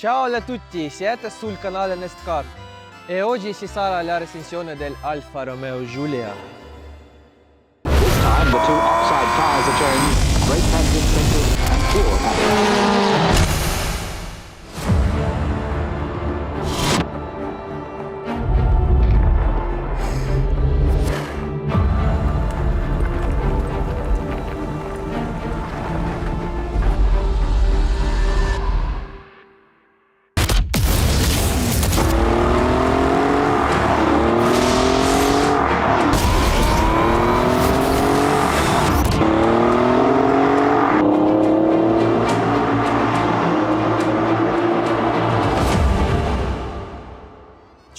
Ciao a tutti, siete sul canale Nestcar e oggi si sarà la recensione del Alfa Romeo Giulia. Time, the two offside cars are turned. Great passenger centers and poor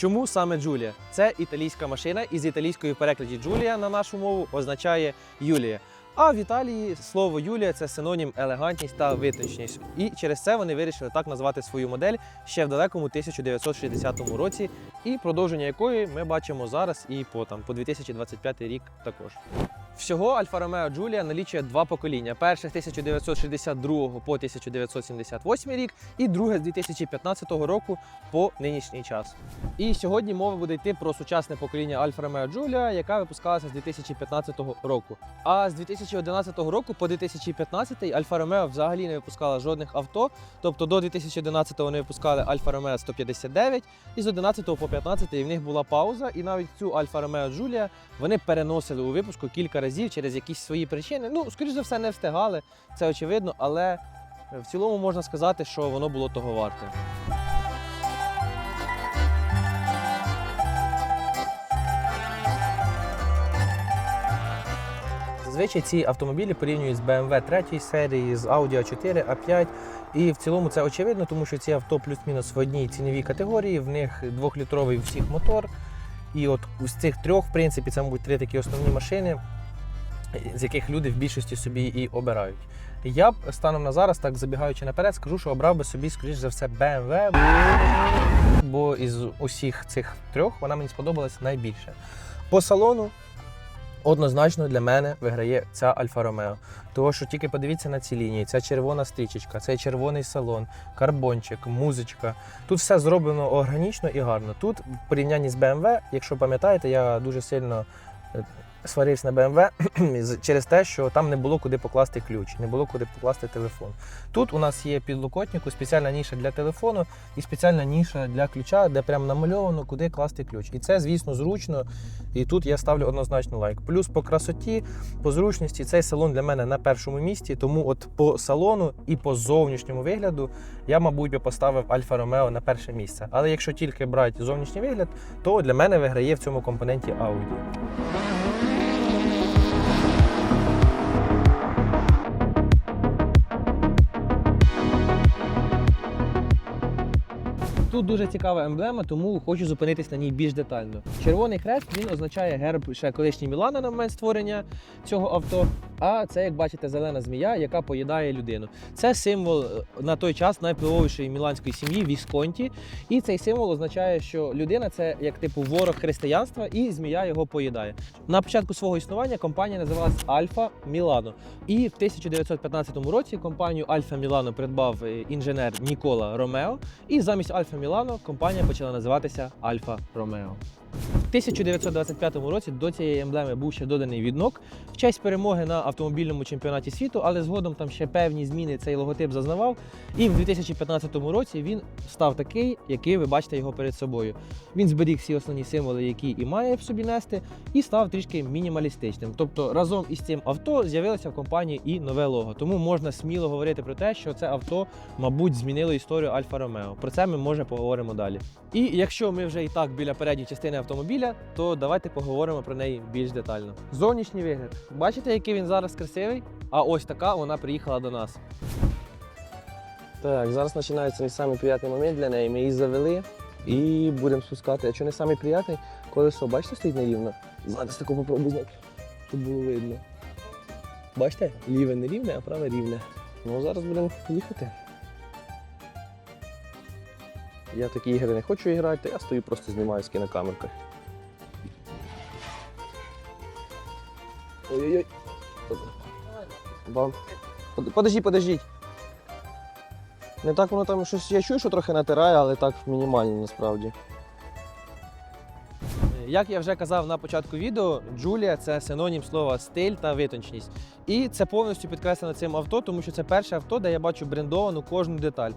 Чому саме Джулія? Це італійська машина, і з італійської перекладі Джулія на нашу мову означає Юлія. А в Італії слово Юлія це синонім елегантність та витонченість. І через це вони вирішили так назвати свою модель ще в далекому 1960 році, і продовження якої ми бачимо зараз і по там по 2025 рік також. Всього Альфа Ромео Джулія налічує два покоління: перше з 1962 по 1978 рік, і друге з 2015 року по нинішній час. І сьогодні мова буде йти про сучасне покоління Альфа Ромео Джулія, яка випускалася з 2015 року. А з 2011 року по 2015 Альфа Ромео взагалі не випускала жодних авто. Тобто до 2011 вони випускали Альфа Ромео 159, і з 11 по 15 в них була пауза. І навіть цю Альфа Ромео Джулія вони переносили у випуску кілька разів через якісь свої причини. Ну, скоріш за все, не встигали, це очевидно, але в цілому можна сказати, що воно було того варте. Зазвичай ці автомобілі порівнюють з BMW 3 серії, з Audi A4, A5. І в цілому це очевидно, тому що ці авто плюс-мінус в одній ціновій категорії, в них двохлітровий всіх мотор. І от з цих трьох, в принципі, це, мабуть, три такі основні машини, з яких люди в більшості собі і обирають. Я б станом на зараз, так забігаючи наперед, скажу, що обрав би собі, скоріш за все, BMW, бо із усіх цих трьох вона мені сподобалась найбільше. По салону однозначно для мене виграє ця Альфа Ромео. Тому що тільки подивіться на ці лінії, ця червона стрічечка, цей червоний салон, карбончик, музичка. Тут все зроблено органічно і гарно. Тут в порівнянні з BMW, якщо пам'ятаєте, я дуже сильно е, сварився на BMW через те, що там не було куди покласти ключ, не було куди покласти телефон. Тут у нас є підлокотнику, спеціальна ніша для телефону і спеціальна ніша для ключа, де прям намальовано, куди класти ключ. І це, звісно, зручно. І тут я ставлю однозначно лайк. Плюс по красоті, по зручності, цей салон для мене на першому місці. Тому от по салону і по зовнішньому вигляду я, мабуть, би поставив Альфа Ромео на перше місце. Але якщо тільки брати зовнішній вигляд, то для мене виграє в цьому компоненті Audi. Тут дуже цікава емблема, тому хочу зупинитись на ній більш детально. Червоний хрест він означає герб ще колишній Мілана на момент створення цього авто. А це, як бачите, зелена змія, яка поїдає людину. Це символ е, на той час найвпливовішої міланської сім'ї Вісконті. І цей символ означає, що людина це як типу ворог християнства, і змія його поїдає. На початку свого існування компанія називалась Альфа Мілано. І в 1915 році компанію Альфа Мілано придбав е, інженер Нікола Ромео. І замість Альфа Мілано компанія почала називатися Альфа Ромео. В 1925 році до цієї емблеми був ще доданий віднок в честь перемоги на автомобільному чемпіонаті світу, але згодом там ще певні зміни цей логотип зазнавав. І в 2015 році він став такий, який ви бачите його перед собою. Він зберіг всі основні символи, які і має в собі нести, і став трішки мінімалістичним. Тобто разом із цим авто з'явилося в компанії і нове лого. Тому можна сміло говорити про те, що це авто, мабуть, змінило історію Альфа Ромео. Про це ми може поговоримо далі. І якщо ми вже і так біля передньої частини автомобіля, то давайте поговоримо про неї більш детально. Зовнішній вигляд. Бачите, який він зараз красивий? А ось така вона приїхала до нас. Так, зараз починається не самий приємний момент для неї. Ми її завели і будемо спускати. А що не самий приємний, колесо, бачите, стоїть нерівно? Зараз таку попробую зняти, щоб було видно. Бачите, ліве не рівне, а праве рівне. Ну зараз будемо їхати. Я такі ігри не хочу грати, я стою просто знімаю з кінокамеркою. Ой-ой-ой. Вам. Под- Подожди, подождіть. Не так воно там щось. Я чую, що трохи натирає, але так мінімально насправді. Як я вже казав на початку відео, Джулія це синонім слова стиль та витонченість. І це повністю підкреслено цим авто, тому що це перше авто, де я бачу брендовану кожну деталь.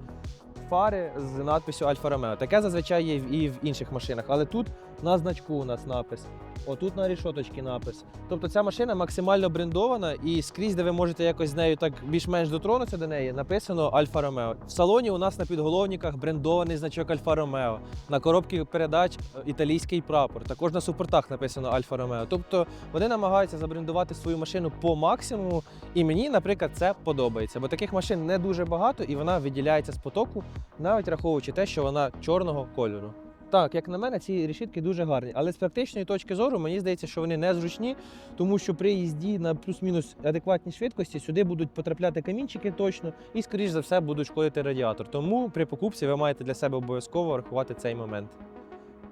Фари з надписю Альфа Ромео. Таке зазвичай є і в інших машинах, але тут на значку у нас напис. Отут на рішоточці напис. Тобто ця машина максимально брендована і скрізь, де ви можете якось з нею так більш-менш дотронутися до неї, написано Альфа Ромео. В салоні у нас на підголовниках брендований значок Альфа Ромео. На коробці передач е, італійський прапор. Також на супортах написано Альфа Ромео. Тобто вони намагаються забрендувати свою машину по максимуму. І мені, наприклад, це подобається, бо таких машин не дуже багато, і вона виділяється з потоку, навіть враховуючи те, що вона чорного кольору. Так, як на мене, ці решітки дуже гарні, але з практичної точки зору мені здається, що вони незручні, тому що при їзді на плюс-мінус адекватній швидкості сюди будуть потрапляти камінчики точно і, скоріш за все, будуть шкодити радіатор. Тому при покупці ви маєте для себе обов'язково рахувати цей момент.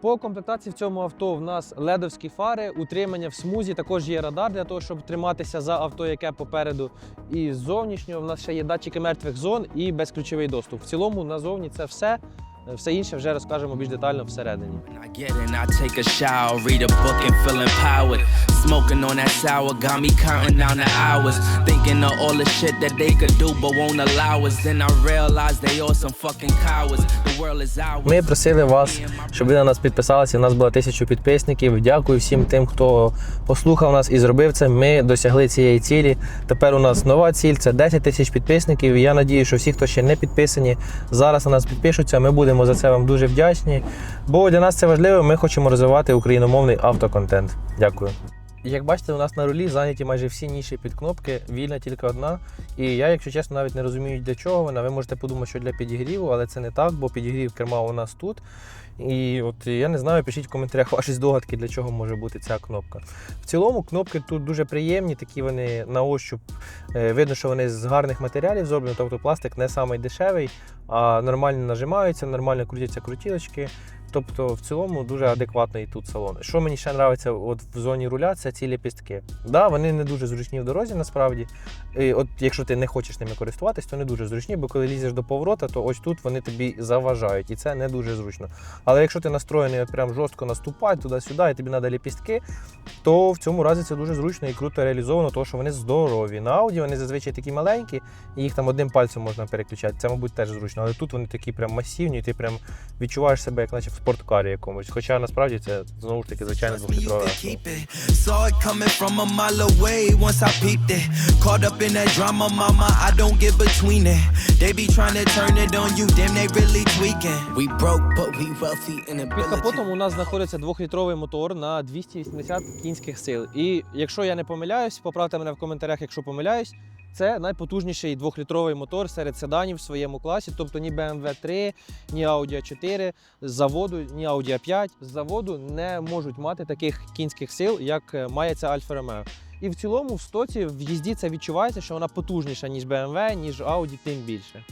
По комплектації в цьому авто в нас ледовські фари, утримання в смузі, також є радар для того, щоб триматися за авто, яке попереду. І зовнішнього в нас ще є датчики мертвих зон і безключовий доступ. В цілому назовні це все. Все інше вже розкажемо більш детально всередині. Smoking on that sour got me counting down the hours. Thinking of all the shit that they could do but won't allow us. Then I realized they all some fucking cowards. The world is ours. Ми просили вас, щоб ви на нас підписалися. У нас було тисячу підписників. Дякую всім тим, хто послухав нас і зробив це. Ми досягли цієї цілі. Тепер у нас нова ціль це 10 тисяч підписників. І я надію, що всі, хто ще не підписані, зараз на нас підпишуться. Ми будемо за це вам дуже вдячні. Бо для нас це важливо. Ми хочемо розвивати україномовний автоконтент. Дякую. Як бачите, у нас на рулі зайняті майже всі ніші під кнопки, вільна тільки одна. І я, якщо чесно, навіть не розумію, для чого вона. Ви можете подумати, що для підігріву, але це не так, бо підігрів керма у нас тут. І от я не знаю, пишіть в коментарях ваші здогадки, для чого може бути ця кнопка. В цілому кнопки тут дуже приємні, такі вони на ощуп. Е, Видно, що вони з гарних матеріалів зроблені, тобто пластик не самий дешевий, а нормально нажимаються, нормально крутяться крутілочки. Тобто, в цілому дуже адекватний тут салон. Що мені ще подобається от в зоні руля, це ці ліпістки. Да, вони не дуже зручні в дорозі, насправді. І от якщо ти не хочеш ними користуватись, то не дуже зручні, бо коли лізеш до поворота, то ось тут вони тобі заважають, і це не дуже зручно. Але якщо ти настроєний от прям жорстко наступати туди-сюди, і тобі треба ліпістки, то в цьому разі це дуже зручно і круто реалізовано, тому що вони здорові. На ауді вони зазвичай такі маленькі, і їх там одним пальцем можна переключати. Це, мабуть, теж зручно. Але тут вони такі прям масивні, і ти прям відчуваєш себе, як наче в спорткарі якомусь. Хоча насправді це знову ж таки звичайно in Під капотом у нас знаходиться двохлітровий мотор на 280 кінських сил. І якщо я не помиляюсь, поправте мене в коментарях, якщо помиляюсь. Це найпотужніший двохлітровий мотор серед седанів в своєму класі, тобто ні BMW 3, ні Audi 4 з заводу, ні Audi 5 з заводу не можуть мати таких кінських сил, як е, має ця Alfa Romeo. І в цілому в стоці в їзді це відчувається, що вона потужніша, ніж BMW, ніж Audi, тим більше.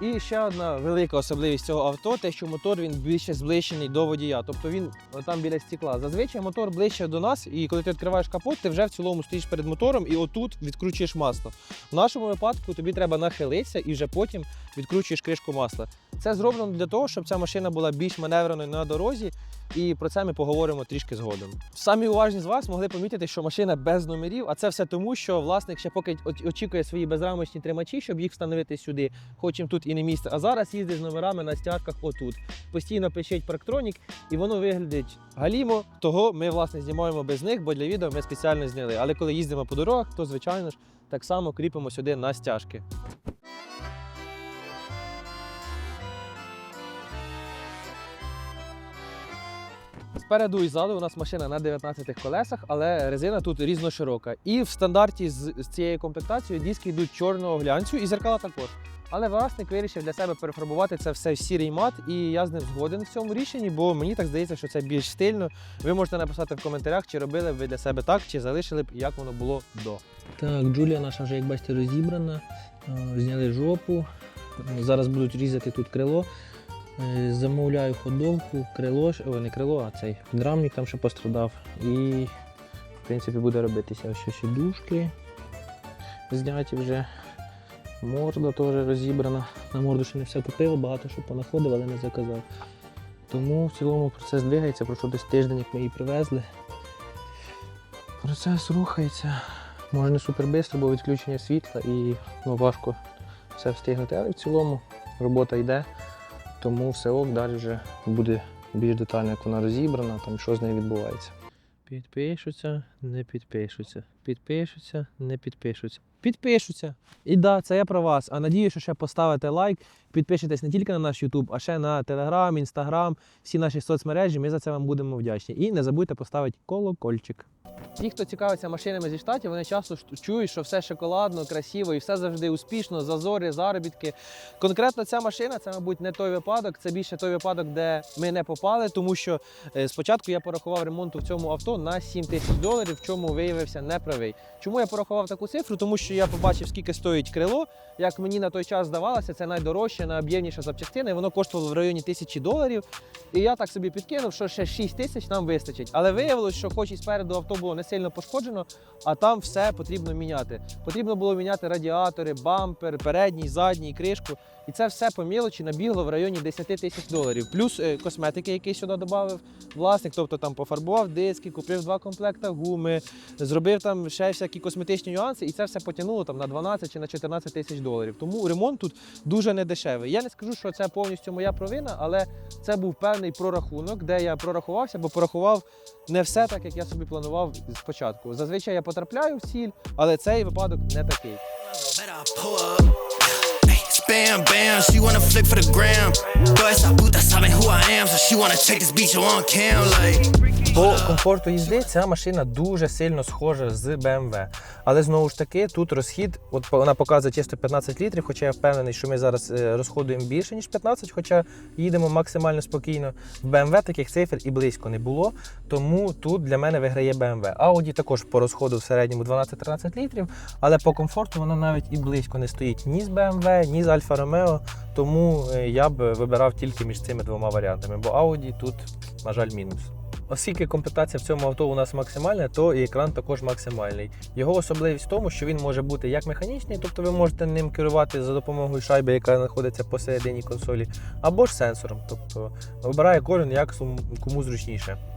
І ще одна велика особливість цього авто, те, що мотор він більше зближений до водія, тобто він там біля стекла. Зазвичай мотор ближче до нас, і коли ти відкриваєш капот, ти вже в цілому стоїш перед мотором і отут відкручуєш масло. В нашому випадку тобі треба нахилитися і вже потім відкручуєш кришку масла. Це зроблено для того, щоб ця машина була більш маневреною на дорозі, і про це ми поговоримо трішки згодом. Самі уважні з вас могли помітити, що машина без номерів, а це все тому, що власник ще поки очікує свої безрамочні тримачі, щоб їх встановити сюди, хоч їм тут і не місце. А зараз їздить з номерами на стяжках отут. Постійно пишіть парктронік, і воно виглядить галімо. Того ми власне знімаємо без них, бо для відео ми спеціально зняли. Але коли їздимо по дорогах, то звичайно ж так само кріпимо сюди на стяжки. Спереду і ззаду у нас машина на 19 колесах, але резина тут різноширока. І в стандарті з, з цією комплектацією диски йдуть чорного глянцю і зеркала також. Але власник вирішив для себе перефарбувати це все в сірий мат, і я з ним згоден в цьому рішенні, бо мені так здається, що це більш стильно. Ви можете написати в коментарях, чи робили б ви для себе так, чи залишили б як воно було до. Так, Джулія наша вже, як бачите, розібрана. Е, Зняли жопу. Зараз будуть різати тут крило. Е, Замовляю ходовку, крило, о, не крило, а цей підрамник там ще пострадав. І в принципі буде робитися ось ще сідушки. Зняті вже. Морда теж розібрана. На морду ще не все купив, багато що понаходив, але не заказав. Тому в цілому процес двигається, пройшов десь тиждень, як ми її привезли. Процес рухається. Може не супер швидко, бо відключення світла і ну, важко все встигнути, але в цілому робота йде, тому все ок, далі вже буде більш детально, як вона розібрана, там що з нею відбувається. Підпишуться, не підпишуться. Підпишуться, не підпишуться. Підпишуться. І да, це я про вас. А надію, що ще поставите лайк, підпишетесь не тільки на наш YouTube, а ще на Telegram, Instagram, всі наші соцмережі. Ми за це вам будемо вдячні. І не забудьте поставити колокольчик. Ті, хто цікавиться машинами зі штатів, вони часто чують, що все шоколадно, красиво і все завжди успішно, зазори, заробітки. Конкретно ця машина це, мабуть, не той випадок, це більше той випадок, де ми не попали, тому що е, спочатку я порахував ремонту в цьому авто на 7 тисяч доларів, в чому виявився неправий. Чому я порахував таку цифру? Тому що я побачив, скільки стоїть крило. Як мені на той час здавалося, це найдорожча, найоб'ємніша запчастина, і воно коштувало в районі тисячі доларів. І я так собі підкинув, що ще 6 тисяч нам вистачить. Але виявилось, що хоч і спереду авто було не сильно пошкоджено, а там все потрібно міняти. Потрібно було міняти радіатори, бампер, передній, задній, кришку. І це все по мілочі набігло в районі 10 тисяч доларів. Плюс е, косметики, які сюди додав власник, тобто там пофарбував диски, купив два комплекти гуми, зробив там ще всякі косметичні нюанси, і це все потягнуло там на 12 чи на 14 тисяч доларів. Тому ремонт тут дуже недешевий. Я не скажу, що це повністю моя провина, але це був певний прорахунок, де я прорахувався, бо порахував не все так, як я собі планував спочатку. Зазвичай я потрапляю в ціль, але цей випадок не такий. Spam, bam, she wanna flick for the gram. But Toda esa puta saben who I am, so she wanna take this beach on cam, like. По комфорту їзди ця машина дуже сильно схожа з BMW. Але знову ж таки, тут розхід, от вона показує чисто 15 літрів, хоча я впевнений, що ми зараз е, розходуємо більше, ніж 15, хоча їдемо максимально спокійно. В BMW таких цифр і близько не було, тому тут для мене виграє BMW. Audi також по розходу в середньому 12-13 літрів, але по комфорту вона навіть і близько не стоїть ні з BMW, ні з Alfa Romeo, тому е, я б вибирав тільки між цими двома варіантами, бо Audi тут, на жаль, мінус. Оскільки комплектація в цьому авто у нас максимальна, то і екран також максимальний. Його особливість в тому, що він може бути як механічний, тобто ви можете ним керувати за допомогою шайби, яка знаходиться посередині консолі, або ж сенсором. Тобто вибирає кожен як кому зручніше.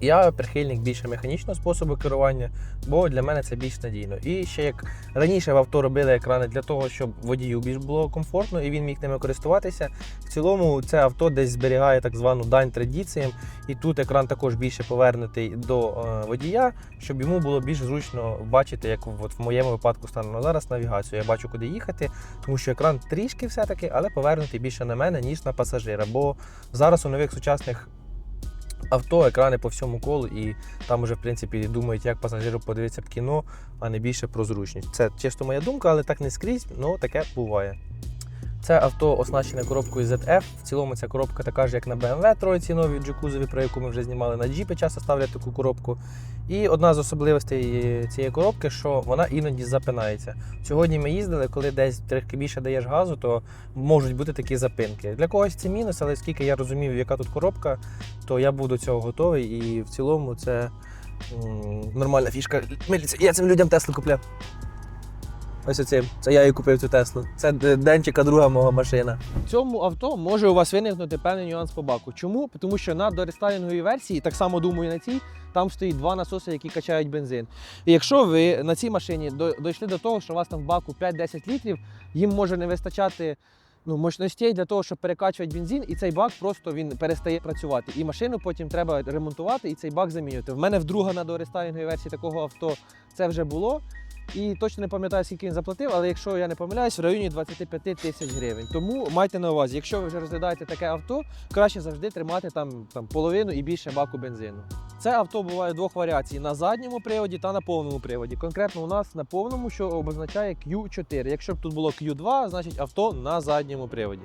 Я прихильник більше механічного способу керування, бо для мене це більш надійно. І ще як раніше в авто робили екрани для того, щоб водію більш було комфортно і він міг ними користуватися. В цілому це авто десь зберігає так звану дань традиціям, і тут екран також більше повернутий до е, водія, щоб йому було більш зручно бачити, як от в моєму випадку станом на зараз навігацію. Я бачу, куди їхати, тому що екран трішки все-таки, але повернутий більше на мене, ніж на пасажира. Бо зараз у нових сучасних авто, екрани по всьому колу, і там уже в принципі думають, як пасажиру подивитися б кіно, а не більше про зручність. Це чисто моя думка, але так не скрізь, але таке буває. Це авто оснащене коробкою ZF. В цілому ця коробка така ж, як на BMW тройці нові джакузові, про яку ми вже знімали на джіпи, часто ставлять таку коробку. І одна з особливостей цієї коробки, що вона іноді запинається. Сьогодні ми їздили, коли десь трохи більше даєш газу, то можуть бути такі запинки. Для когось це мінус, але оскільки я розумів, яка тут коробка, то я був до цього готовий. І в цілому це м, нормальна фішка. Я цим людям Теслу купляв. Ось оцим. Це я і купив цю Теслу. Це Денчика, друга мого машина. В цьому авто може у вас виникнути певний нюанс по баку. Чому? Тому що на дорестайлінговій версії, так само думаю на цій, там стоїть два насоси, які качають бензин. І якщо ви на цій машині дійшли до того, що у вас там в баку 5-10 літрів, їм може не вистачати. Ну, мощностей для того, щоб перекачувати бензин, і цей бак просто він перестає працювати. І машину потім треба ремонтувати і цей бак замінювати. В мене вдруге на дорестайлінговій версії такого авто це вже було. І точно не пам'ятаю, скільки він заплатив, але якщо я не помиляюсь, в районі 25 тисяч гривень. Тому майте на увазі, якщо ви вже розглядаєте таке авто, краще завжди тримати там, там половину і більше баку бензину. Це авто буває двох варіацій: на задньому приводі та на повному приводі. Конкретно у нас на повному, що обозначає Q4. Якщо б тут було Q2, значить авто на задньому приводі.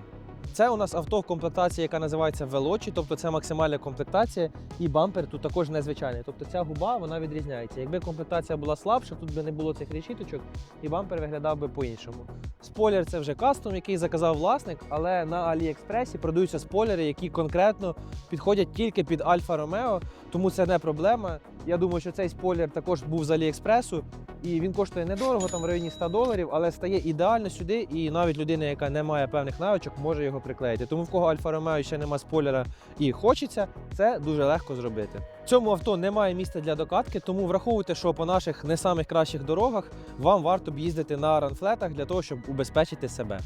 Це у нас авто в комплектації, яка називається Veloci, тобто це максимальна комплектація, і бампер тут також незвичайний. Тобто ця губа вона відрізняється. Якби комплектація була слабша, тут би не було цих решіточок, і бампер виглядав би по-іншому. Спойлер це вже кастом, який заказав власник, але на Аліекспресі продаються спойлери, які конкретно підходять тільки під Альфа Ромео, тому це не проблема. Я думаю, що цей спойлер також був з Аліекспресу. І він коштує недорого, там в районі 100 доларів, але стає ідеально сюди, і навіть людина, яка не має певних навичок, може його приклеїти. Тому в кого Альфа Ромео ще нема спойлера і хочеться, це дуже легко зробити. Цьому авто немає місця для докатки, тому враховуйте, що по наших не самих кращих дорогах вам варто б їздити на ранфлетах для того, щоб убезпечити себе.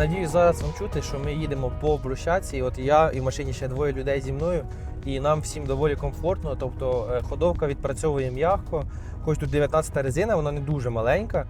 Надіюсь, зараз вам чути, що ми їдемо по Брущаці. От я і в машині ще двоє людей зі мною, і нам всім доволі комфортно. Тобто е, ходовка відпрацьовує м'яко. Хоч тут 19 резина, вона не дуже маленька,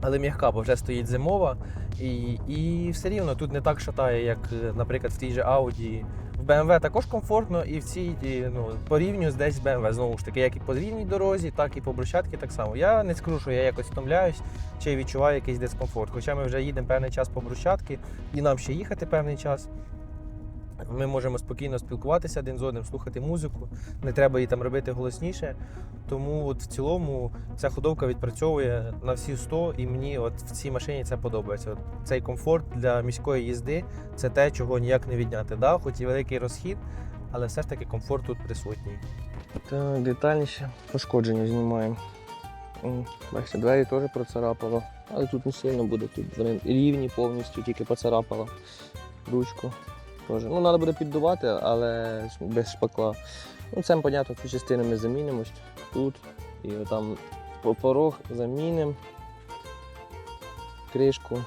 але м'яка, бо вже стоїть зимова. І, і все рівно тут не так шатає, як, е, наприклад, в тій же Audi. В BMW також комфортно, і в цій ну, порівнюю десь з BMW. Знову ж таки, як і по рівній дорозі, так і по брусчатці так само. Я не скажу, що я якось втомляюсь чи відчуваю якийсь дискомфорт. Хоча ми вже їдемо певний час по брусчатці, і нам ще їхати певний час. Ми можемо спокійно спілкуватися один з одним, слухати музику, не треба її там робити голосніше. Тому от в цілому ця ходовка відпрацьовує на всі 100, і мені от в цій машині це подобається. От цей комфорт для міської їзди це те, чого ніяк не відняти. Да, хоч і великий розхід, але все ж таки комфорт тут присутній. Так, детальніше пошкодження знімаємо. Бачите, двері теж процарапало, але тут не сильно буде, тут вони рівні повністю, тільки поцарапало ручку. Теж. Ну, треба буде піддувати, але без шпакла. Ну, це, понятно, цю частину ми замінимо тут. І там порог замінимо. Кришку.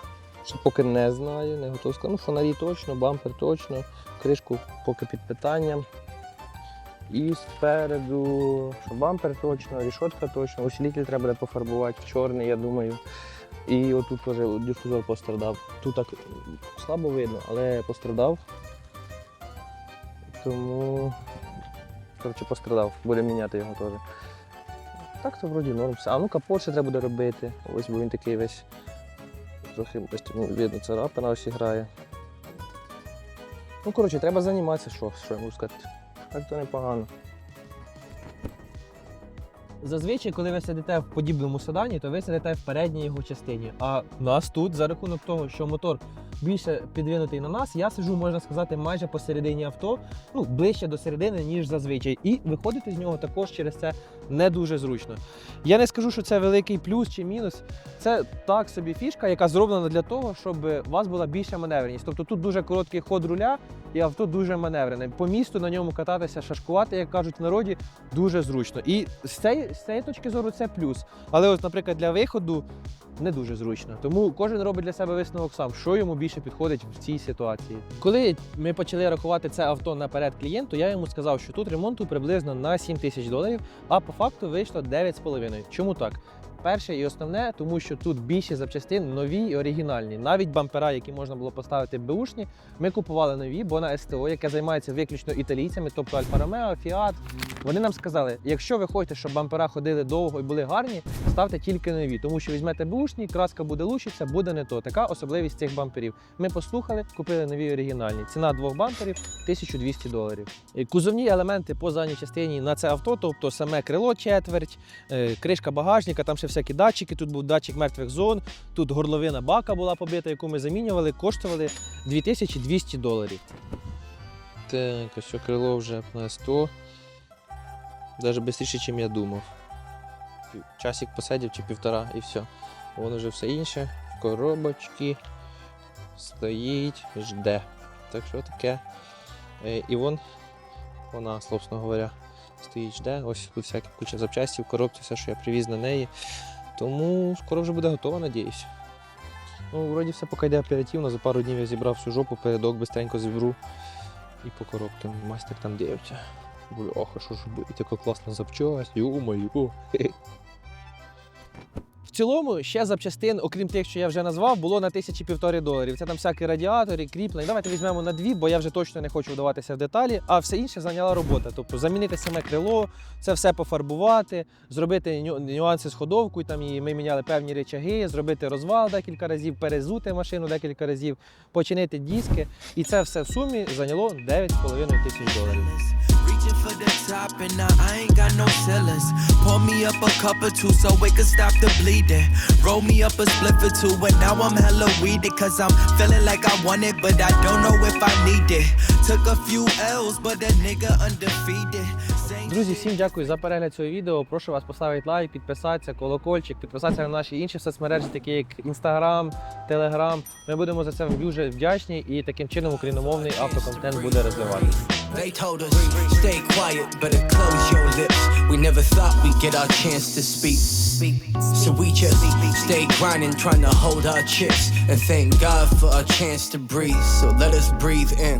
Ще поки не знаю, не готовий сказати. Ну, фонарі точно, бампер точно, кришку поки під питанням. І спереду, що бампер точно, рішотка точно, усилитель треба буде пофарбувати, чорний, я думаю. І отут теж дифузор пострадав. Тут так слабо видно, але пострадав. Тому коротше, пострадав, будемо міняти його теж. Так то вроді норм. А ну капот ще треба буде робити. Ось бо він такий весь трохи ось, ну, видно, царапина ось грає. Ну, коротше, треба займатися, що, що я можу сказати. Так то непогано. Зазвичай, коли ви сидите в подібному седані, то ви сидите в передній його частині. А нас тут, за рахунок того, що мотор більше підвинутий на нас, я сижу, можна сказати, майже посередині авто, ну ближче до середини, ніж зазвичай. І виходити з нього також через це не дуже зручно. Я не скажу, що це великий плюс чи мінус. Це так собі фішка, яка зроблена для того, щоб у вас була більша маневреність. Тобто тут дуже короткий ход руля, і авто дуже маневрене. По місту на ньому кататися, шашкувати, як кажуть в народі, дуже зручно. І з цієї, з цієї точки зору це плюс. Але, от, наприклад, для виходу не дуже зручно. Тому кожен робить для себе висновок сам, що йому більше підходить в цій ситуації. Коли ми почали рахувати це авто наперед клієнту, я йому сказав, що тут ремонту приблизно на 7 тисяч доларів, а по факту вийшло 9,5. Чому так? Перше і основне, тому що тут більші запчастин нові і оригінальні. Навіть бампера, які можна було поставити беушні, ми купували нові, бо на СТО, яке займається виключно італійцями, тобто Альфа Ромео, Фіат. Вони нам сказали, якщо ви хочете, щоб бампера ходили довго і були гарні, ставте тільки нові, тому що візьмете бушні, краска буде лущитися, буде не то. Така особливість цих бамперів. Ми послухали, купили нові оригінальні. Ціна двох бамперів 1200 доларів. Кузовні елементи по задній частині на це авто, тобто саме крило четверть, е, кришка багажника, там ще всякі датчики. Тут був датчик мертвих зон, тут горловина бака була побита, яку ми замінювали, коштували 2200 доларів. Так, ось крило вже на 100. Навіть швидше, ніж я думав. Часик посидів чи півтора і все. Воно вже все інше. Коробочки. Стоїть, жде. Так що таке. Е, І вон, вона, собственно говоря, стоїть, жде. Ось тут всякі куча запчастів, коробці, все, що я привіз на неї. Тому скоро вже буде готова, надіюсь. Ну, вроді все поки йде оперативно. За пару днів я зібрав всю жопу, передок бистренько зібру. І по коробкам мастер там дивиться. Бляха, що ж буде, така класна запчасть, ё-моё. Цілому ще запчастин, окрім тих, що я вже назвав, було на тисячі півтори доларів. Це там всякі радіатори, кріплення. Давайте візьмемо на дві, бо я вже точно не хочу вдаватися в деталі. А все інше зайняла робота. Тобто замінити саме крило, це все пофарбувати, зробити ню- нюанси з ходовкою. Там і ми міняли певні речаги, зробити розвал декілька разів, перезути машину декілька разів, починити диски. І це все в сумі зайняло 9,5 тисяч доларів. Top, and I ain't got no ceilings. Pour me up a cup or two so it can stop the bleeding. Roll me up a spliff or two, and now I'm hella weeded. Cause I'm feeling like I want it, but I don't know if I need it. Took a few L's, but that nigga undefeated. Друзі, всім дякую за перегляд цього відео. Прошу вас поставити лайк, підписатися, колокольчик, підписатися на наші інші соцмережі, такі як Instagram, Telegram. Ми будемо за це дуже вдячні і таким чином україномовний автоконтент буде розвиватися. They told us, stay quiet, better close your lips. We never thought we'd get our chance to speak. So we just stay grinding, trying to hold our chips. And thank God for our chance to breathe. So let us breathe in.